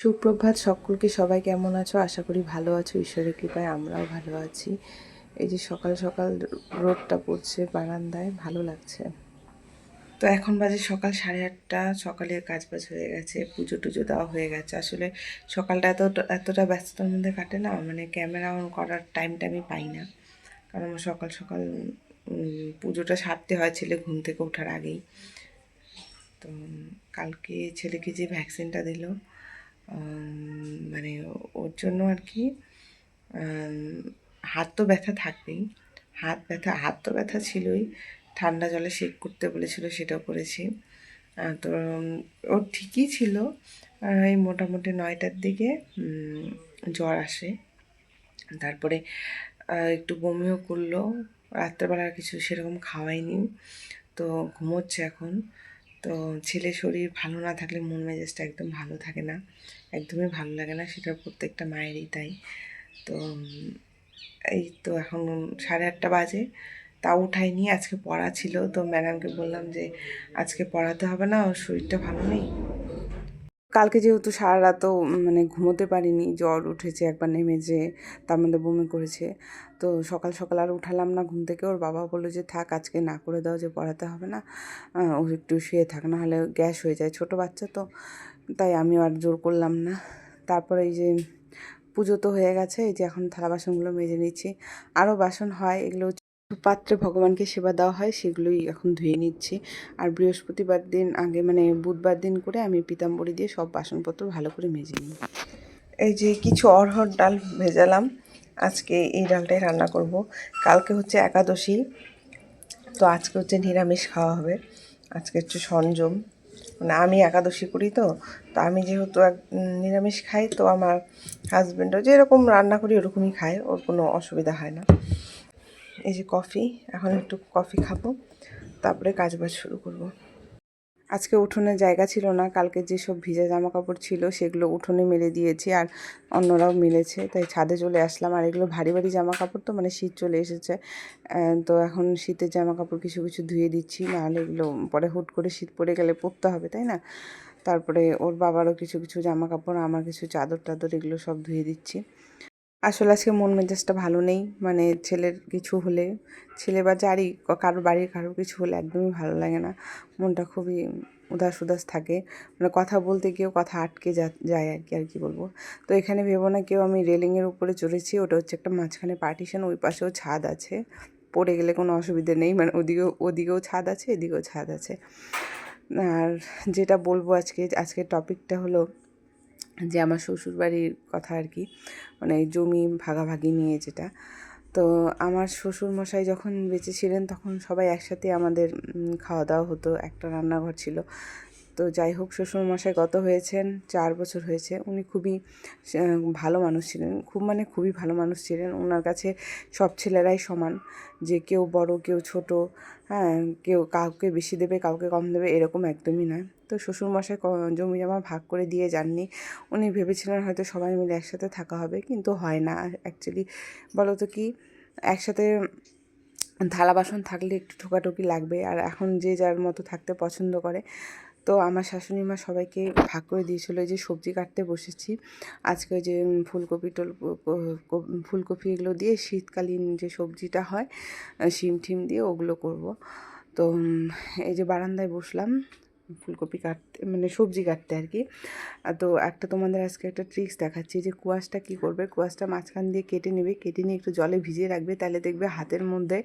সুপ্রভাত সকলকে, সবাই কেমন আছো? আশা করি ভালো আছো। ঈশ্বরের কৃপায় আমরাও ভালো আছি। এই যে সকাল সকাল রোদটা পড়ছে বারান্দায়, ভালো লাগছে। তো এখন বাজে সকাল সাড়ে আটটা সকালে কাজ বাজ হয়ে গেছে, পুজো টুজো দেওয়া হয়ে গেছে। আসলে সকালটা এত এতটা ব্যস্ততার মধ্যে কাটে না মানে ক্যামেরা অন করার টাইমটা আমি পাই না। কারণ আমার সকাল সকাল পুজোটা সারতে হয় ছেলে ঘুম থেকে ওঠার আগেই। তো কালকে ছেলেকে যে ভ্যাকসিনটা দিল মানে ওর জন্য আর কি হাত তো ব্যথা থাকবেই। হাত ব্যথা, হাত তো ব্যথা ছিলই। ঠান্ডা জলে শেক করতে বলেছিল, সেটাও করেছি। তো ওর ঠিকই ছিল। এই মোটামুটি নয়টার দিকে জ্বর আসে। তারপরে একটু বমিও করল। রাত্রেবেলা কিছু সেরকম খাওয়াইনি। তো ঘুমোচ্ছে এখন। তো ছেলে শরীর ভালো না থাকলে মন মেজাজটা একদম ভালো থাকে না। একদমই ভালো লাগে না সেটা প্রত্যেকটা মায়েরই তাই। তো এই তো এখন সাড়ে আটটা বাজে তা উঠাইনি, আজকে পড়া ছিল। তো ম্যাডামকে বললাম যে, আজকে পড়াতে হবে না, ওর শরীরটা ভালো নেই। কালকে যেহেতু সারা রাতও মানে ঘুমোতে পারিনি, জ্বর উঠেছে, একবার নেমে যে তার মধ্যে বমি করেছে, তো সকাল সকাল আর উঠালাম না ঘুম থেকে। ওর বাবা বলল যে, থাক, আজকে না করে দাও, যে পড়াতে হবে না ও একটু শুয়ে থাক, না হলে গ্যাস হয়ে যায়। ছোট বাচ্চা তো, তাই আমি আর জোর করলাম না। তারপরে এই যে পুজো তো হয়ে গেছে, এই যে এখন থালা বাসনগুলো মেজে নিচ্ছি। আরও বাসন হয়, এগুলো পাত্রে ভগবানকে সেবা দেওয়া হয়, সেগুলোই এখন ধুয়ে নিচ্ছি। আর বৃহস্পতিবার দিন আগে মানে বুধবার দিন করে আমি পিতাম্বরী দিয়ে সব বাসনপত্র ভালো করে মেজে নিই। এই যে কিছু অরহর ডাল ভেজালাম, আজকে এই ডালটাই রান্না করব। কালকে হচ্ছে একাদশী, তো আজকে হচ্ছে নিরামিষ খাওয়া হবে। আজকে হচ্ছে সংযম মানে আমি একাদশী করি তো তো আমি যেহেতু এক নিরামিষ খাই, তো আমার হাজব্যান্ডও যেরকম রান্না করি ওরকমই খায়, ওর কোনো অসুবিধা হয় না। এই যে কফি, এখন একটু কফি খাব, তারপরে কাজ বাজ শুরু করব। আজকে উঠোনে জায়গা ছিল না, কালকে যেসব ভিজা জামা কাপড় ছিল সেগুলো উঠোনে মেলে দিয়েছি আর অন্যরাও মেলেছে, তাই ছাদে চলে আসলাম। আর এগুলো ভারী ভারী জামা কাপড় তো মানে শীত চলে এসেছে। তো এখন শীতের জামা কাপড় কিছু কিছু ধুয়ে দিচ্ছি, নাহলে এগুলো পরে হুট করে শীত পড়ে গেলে পরতে হবে, তাই না? তারপরে ওর বাবারও কিছু কিছু জামা কাপড় আমার কিছু চাদর টাদর, এগুলো সব ধুয়ে দিচ্ছি। আসলে আজকে মন মেজাজটা ভালো নেই। মানে ছেলের কিছু হলে, ছেলে বা যারই কারোর বাড়ির কারোর কিছু হলে একদমই ভালো লাগে না। মনটা খুবই উদাস উদাস থাকে। মানে কথা বলতে গিয়েও কথা আটকে যা, যায় আর কি আর কি বলব। তো এখানে ভেবো না কেউ আমি রেলিংয়ের উপরে চড়েছি। ওটা হচ্ছে একটা মাঝখানে পার্টিশন ওই পাশেও ছাদ আছে। পড়ে গেলে কোনো অসুবিধে নেই। মানে ওদিকেও ওদিকেও ছাদ আছে, এদিকেও ছাদ আছে। আর যেটা বলব আজকে, আজকের টপিকটা হলো যে আমার শ্বশুর বাড়ির কথা আর কি মানে জমি ভাগাভাগি নিয়ে যেটা। তো আমার শ্বশুর মশাই যখন বেঁচে ছিলেন তখন সবাই একসাথে আমাদের খাওয়া দাওয়া হতো, একটা রান্নাঘর ছিল। তো যাই হোক শ্বশুর মশাই গত হয়েছেন, চার বছর হয়েছে। উনি খুবই ভালো মানুষ ছিলেন, খুব মানে খুবই ভালো মানুষ ছিলেন। ওনার কাছে সব ছেলেরাই সমান, যে কেউ বড়, কেউ ছোট হ্যাঁ কেউ কাউকে বেশি দেবে, কাউকে কম দেবে, এরকম একদমই নয়। তো শ্বশুরমশাই জমি জমা ভাগ করে দিয়ে যাননি। উনি ভেবেছিলেন হয়তো সবাই মিলে একসাথে থাকা হবে, কিন্তু হয় না। অ্যাকচুয়ালি বলো তো কি, একসাথে থালা বাসন থাকলে একটু ঠোকাঠুকি লাগবে, আর এখন যে যার মতো থাকতে পছন্দ করে। তো আমার শাশুড়ি মা সবাইকে ভাগ করে দিয়েছিল যে সবজি কাটতে বসেছি। আজকে যে ফুলকপি টল ফুলকপি এগুলো দিয়ে শীতকালীন যে সবজিটা হয় শিম টিম দিয়ে ওগুলো করব। তো এই যে বারান্দায় বসলাম। ফুলকপি কাটতে মানে সবজি কাটতে আর কি। তো একটা তোমাদের আজকে একটা ট্রিক্স দেখাচ্ছি যে কুয়াশটা কি করবে। কুয়াশটা মাঝখান দিয়ে কেটে নেবে, কেটে নিয়ে একটু জলে ভিজিয়ে রাখবে। তাহলে দেখবে হাতের মধ্যে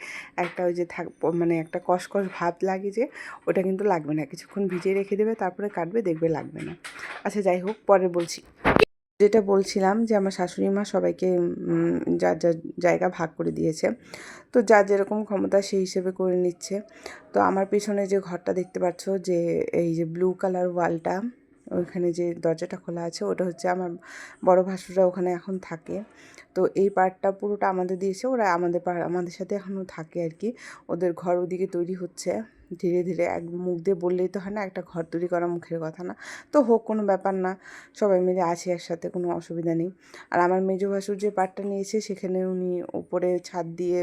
একটা ওই যে থাক মানে একটা কসকস ভাত লাগে যে, ওটা কিন্তু লাগবে না। কিছুক্ষণ ভিজিয়ে রেখে দেবে, তারপরে কাটবে, দেখবে লাগবে না। আচ্ছা যাই হোক, পরে বলছি। যেটা বলছিলাম যে আমার শাশুড়ি মা সবাইকে যার যার জায়গা ভাগ করে দিয়েছে। তো যার যেরকম ক্ষমতা সেই হিসেবে করে নিচ্ছে। তো আমার পেছনে যে ঘরটা দেখতে পাচ্ছ যে, এই যে ব্লু কালার ওয়ালটা ওইখানে যে দরজাটা খোলা আছে, ওটা হচ্ছে আমার বড় ভাসুরা ওখানে এখন থাকে। তো এই পার্টটা পুরোটা আমাদের দিয়েছে, ওরা আমাদের আমাদের সাথে এখনও থাকে আর কি। ওদের ঘর ওদিকে তৈরি হচ্ছে। ধীরে ধীরে এক মুখ দিয়ে বললেই তো হয় না, একটা ঘর তৈরি করা মুখের কথা না। তো হোক, কোনো ব্যাপার না, সবাই মিলে আছি একসাথে, কোনো অসুবিধা নেই। আর আমার মেজো ভাসুর যে পার্টটা নিয়েছে, সেখানে উনি উপরে ছাদ দিয়ে,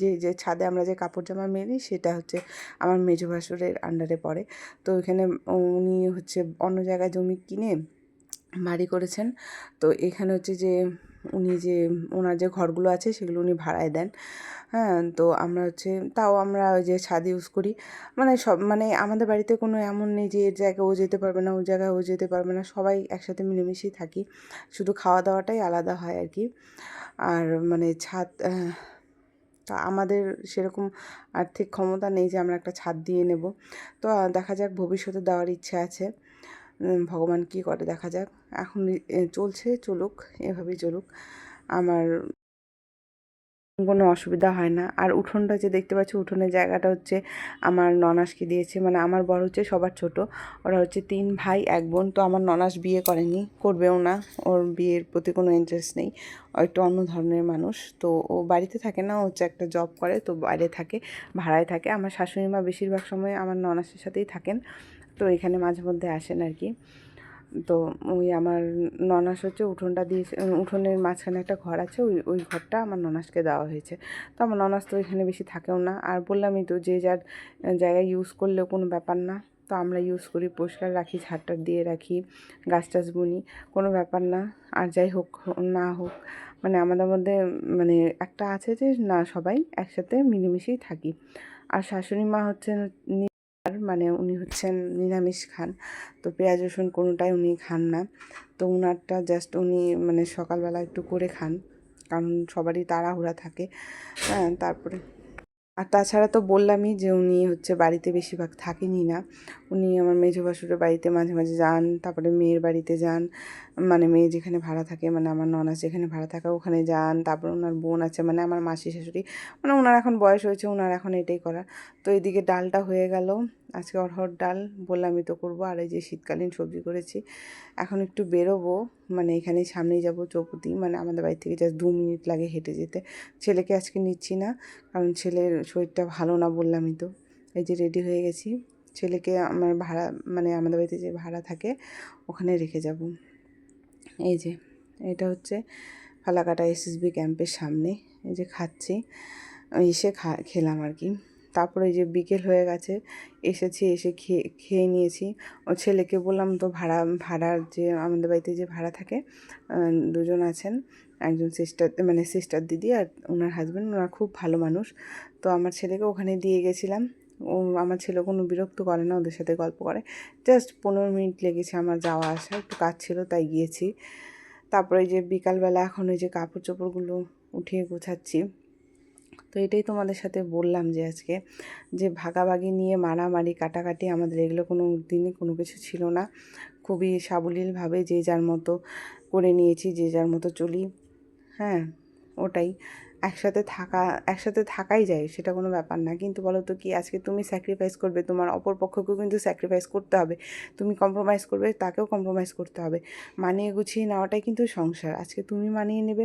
যে যে ছাদে আমরা যে কাপড় জামা মেলি, সেটা হচ্ছে আমার মেজো ভাসুরের আন্ডারে পড়ে। তো এখানে উনি হচ্ছে অন্য জায়গায় জমি কিনে বাড়ি করেছেন। তো এখানে হচ্ছে যে উনি যে, ওনার যে ঘরগুলো আছে সেগুলো উনি ভাড়ায় দেন। হ্যাঁ তো আমরা হচ্ছে, তাও আমরা ওই যে ছাদ ইউজ করি। মানে সব মানে আমাদের বাড়িতে কোনো এমন নেই যে, এর জায়গায় ও যেতে পারবে না ওই জায়গায় ও যেতে পারবে না। সবাই একসাথে মিলেমিশেই থাকি। শুধু খাওয়া দাওয়াটাই আলাদা হয় আর কি। আর মানে ছাদ তা আমাদের সেরকম আর্থিক ক্ষমতা নেই যে আমরা একটা ছাদ দিয়ে নেব। তো দেখা যাক, ভবিষ্যতে দেওয়ার ইচ্ছে আছে। ভগবান কি করে দেখা যাক। এখন চলছে, চলুক, এভাবেই চলুক। আমার কোনো অসুবিধা হয় না। আর উঠোনটা যে দেখতে পাচ্ছি, উঠোনের জায়গাটা হচ্ছে আমার ননাসকে দিয়েছে। মানে আমার বড় হচ্ছে সবার ছোট। ওরা হচ্ছে তিন ভাই, এক বোন। তো আমার ননাস বিয়ে করেনি, করবেও না। ওর বিয়ের প্রতি কোনো ইন্টারেস্ট নেই। ও একটু অন্য ধরনের মানুষ। তো ও বাড়িতে থাকে না, ও হচ্ছে একটা জব করে। তো বাইরে থাকে, ভাড়ায় থাকে। আমার শাশুড়ি মা বেশিরভাগ সময় আমার ননাসের সাথেই থাকেন। তো এখানে মাঝে মধ্যে আসেন আর কি। তো ওই আমার ননাস হচ্ছে উঠোনটা দিয়েছে উঠোনের মাঝখানে একটা ঘর আছে, ওই ওই ঘরটা আমার ননাসকে দেওয়া হয়েছে। তো আমার ননাস তো এখানে বেশি থাকেও না। আর বললামই তো যে যার জায়গায় ইউজ করলেও কোনো ব্যাপার না। তো আমরা ইউজ করি, পরিষ্কার রাখি, ঝাড়টার দিয়ে রাখি, গাছ টাছ বুনি, কোনো ব্যাপার না। আর যাই হোক, না হোক মানে আমাদের মধ্যে মানে একটা আছে যে না সবাই একসাথে মিলেমিশেই থাকি। আর শাশুড়ি মা হচ্ছেন আর মানে উনি হচ্ছেন নিরামিষ খান। তো পেঁয়াজ, রসুন কোনোটাই উনি খান না। তো উনারটা জাস্ট উনি মানে সকালবেলা একটু করে খান। কারণ সবারই তাড়াহুড়া থাকে। হ্যাঁ তারপরে আর তাছাড়া তো বললামই যে উনি হচ্ছে বাড়িতে বেশিরভাগ থাকেনই না। উনি আমার মেজো ভাসুরের বাড়িতে মাঝে মাঝে যান, তারপরে মেয়ের বাড়িতে যান মানে মেয়ে যেখানে ভাড়া থাকে মানে আমার ননাস যেখানে ভাড়া থাকে ওখানে যান, তারপর ওনার বোন আছে মানে আমার মাসি শাশুড়ি মানে ওনার এখন বয়স হয়েছে ওনার এখন এটাই করা তো এদিকে ডালটা হয়ে গেল, আজকে অরহর ডাল, বললামই তো করব, আর এই যে শীতকালীন সবজি করেছি, এখন একটু বেরোবো। মানে এখানে সামনেই যাব চৌপতি। মানে আমাদের বাড়ি থেকে জাস্ট দু মিনিট লাগে হেঁটে যেতে। ছেলেকে আজকে নিচ্ছি না, কারণ ছেলের শরীরটা ভালো না বললামই তো। এই যে রেডি হয়ে গেছি। ছেলেকে আমার ভাড়া মানে আমাদের বাড়িতে যে ভাড়া থাকে, ওখানে রেখে যাব। এই যে, এটা হচ্ছে ফালাকাটা এসএসবি ক্যাম্পের সামনে। এই যে খাচ্ছি। এসে খা, খেলাম আর কি। তারপরে যে বিকেল হয়ে গেছে, এসেছি, এসে খেয়ে খেয়ে নিয়েছি। ও ছেলেকে বললাম, তো ভাড়া ভাড়ার যে আমাদের বাড়িতে যে ভাড়া থাকে দুজন আছেন, একজন সিস্টার মানে সিস্টার দিদি আর ওনার হাজব্যান্ড ওনার খুব ভালো মানুষ। তো আমার ছেলেকে ওখানে দিয়ে গেছিলাম। ও, আমার ছেলে কোনো বিরক্ত করে না, ওদের সাথে গল্প করে। জাস্ট পনেরো মিনিট লেগেছে আমার যাওয়া আসা, একটু কাজ ছিল, তাই গিয়েছি। তারপরে যে বিকালবেলা এখন ওই যে কাপড় চোপড়গুলো উঠিয়ে গোছাচ্ছি তো এটাই তোমাদের সাথে বললাম যে আজকে, যে ভাগাভাগি নিয়ে, মারামারি, কাটাকাটি আমাদের এগুলো কোনো দিনই কোনো কিছু ছিল না। খুবই সাবলীলভাবে যে যার মতো করে নিয়েছি, যে যার মতো চলি। হ্যাঁ ওটাই। একসাথে থাকা, একসাথে থাকাই যায়, সেটা কোনো ব্যাপার না। কিন্তু বলো তো কি, আজকে তুমি স্যাক্রিফাইস করবে, তোমার অপর পক্ষকেও কিন্তু স্যাক্রিফাইস করতে হবে। তুমি কম্প্রোমাইজ করবে, তাকেও কম্প্রোমাইজ করতে হবে। মানিয়ে গুছিয়ে নেওয়াটাই কিন্তু সংসার। আজকে তুমি মানিয়ে নেবে,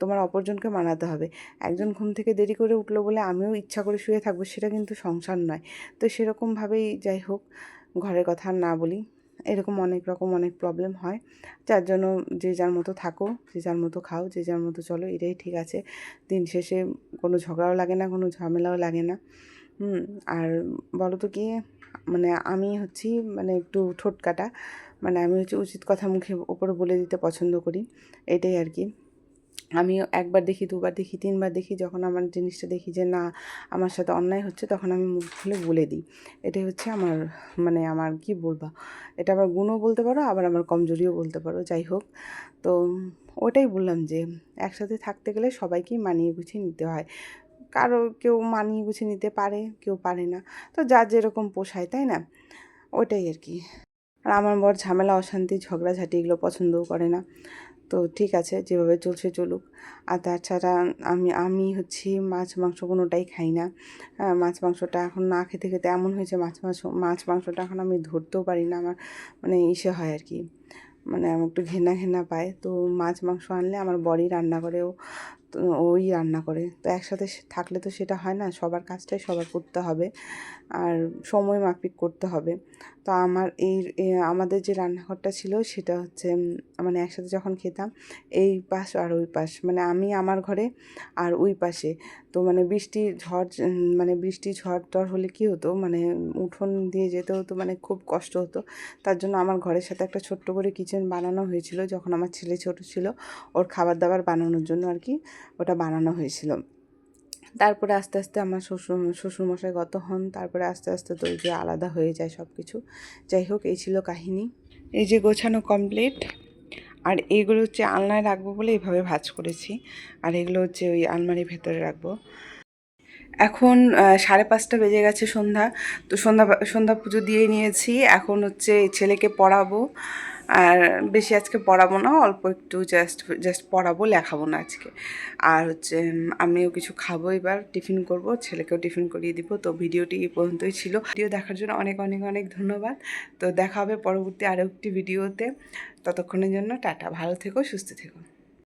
তোমার অপরজনকে মানাতে হবে। একজন ঘুম থেকে দেরি করে উঠল বলে আমিও ইচ্ছা করে শুয়ে থাকব, সেটা কিন্তু সংসার নয়। তো সেরকমভাবেই যাই হোক, ঘরের কথা না বলি। এরকম অনেক রকম অনেক প্রবলেম হয়। যার জন্য যে যার মতো থাকো, যে যার মতো খাও, যে যার মতো চলো, এটাই ঠিক আছে। দিন শেষে কোনো ঝগড়াও লাগে না, কোনো ঝামেলাও লাগে না। হুম, আর বলো তো কি মানে আমি হচ্ছি মানে একটু ঠোঁটকাটা মানে আমি হচ্ছে উচিত কথা মুখে ওপরে বলে দিতে পছন্দ করি। এটাই আর কি। আমি একবার দেখি, দুবার দেখি, তিনবার দেখি, যখন আমার জিনিসটা দেখি যে না, আমার সাথে অন্যায় হচ্ছে, তখন আমি মুখ খুলে বলে দিই। এটাই হচ্ছে আমার মানে আমার কি বলবা? এটা আমার গুণও বলতে পারো, আবার আমার কমজোরিও বলতে পারো, যাই হোক। তো ওটাই বললাম যে, একসাথে থাকতে গেলে সবাইকেই মানিয়ে গুছিয়ে নিতে হয়। কারও কেউ মানিয়ে গুছিয়ে নিতে পারে, কেউ পারে না। তো যার যেরকম পোষায়, তাই না? ওটাই আর কি। আর আমার বর ঝামেলা, অশান্তি, ঝগড়াঝাটি এগুলো পছন্দও করে না। তো ঠিক আছে, যেভাবে চলছে চলুক। আর তাছাড়া আমি আমি হচ্ছি মাছ, মাংস কোনোটাই খাই না। মাছ, মাংসটা এখন না খেতে খেতে এমন হয়েছে মাছ মাংস মাছ, মাংসটা এখন আমি ধরতেও পারি না। আমার মানে ইসে হয় আর কি। মানে একটু ঘেনা ঘেনা পায়। তো মাছ, মাংস আনলে আমার বড়ি রান্না করেও ওই রান্না করে। তো একসাথে থাকলে তো সেটা হয় না, সবার কাজটাই সবার করতে হবে আর সময় মাফিক করতে হবে। তো আমার এই আমাদের যে রান্নাঘরটা ছিল সেটা হচ্ছে মানে একসাথে যখন খেতাম এই পাশ আর ওই পাশ মানে আমি আমার ঘরে আর ওই পাশে। তো মানে বৃষ্টি ঝড় মানে বৃষ্টি ঝড় টড় হলে কী হতো মানে উঠোন দিয়ে যেতে হতো মানে খুব কষ্ট হতো। তার জন্য আমার ঘরের সাথে একটা ছোট্ট করে কিচেন বানানো হয়েছিল যখন আমার ছেলে ছোট ছিল, ওর খাবার দাবার বানানোর জন্য আর কি। ওটা বানানো হয়েছিল। তারপরে আস্তে আস্তে আমার শ্বশুর, শ্বশুরমশাই গত হন, তারপরে আস্তে আস্তে যে আলাদা হয়ে যায় সব কিছু যাই হোক, এই ছিল কাহিনী। এই যে গোছানো কমপ্লিট আর এইগুলো হচ্ছে আলনায় রাখব বলে এইভাবে ভাজ করেছি। আর এগুলো হচ্ছে ওই আলমারির ভেতরে রাখব। এখন সাড়ে পাঁচটা বেজে গেছে সন্ধ্যা। তো সন্ধ্যা সন্ধ্যা পুজো দিয়ে নিয়েছি। এখন হচ্ছে ছেলেকে পড়াবো। আর বেশি আজকে পড়াবো না, অল্প একটু জাস্ট জাস্ট পড়াবো, লেখাবো না আজকে। আর হচ্ছে আমিও কিছু খাব এবার, টিফিন করব, ছেলেকেও টিফিন করিয়ে দিব, তো ভিডিওটি এই পর্যন্তই ছিল। ভিডিও দেখার জন্য অনেক অনেক অনেক ধন্যবাদ। তো দেখা হবে পরবর্তী আরও একটি ভিডিওতে। ততক্ষণের জন্য টাটা, ভালো থেকো, সুস্থ থেকো।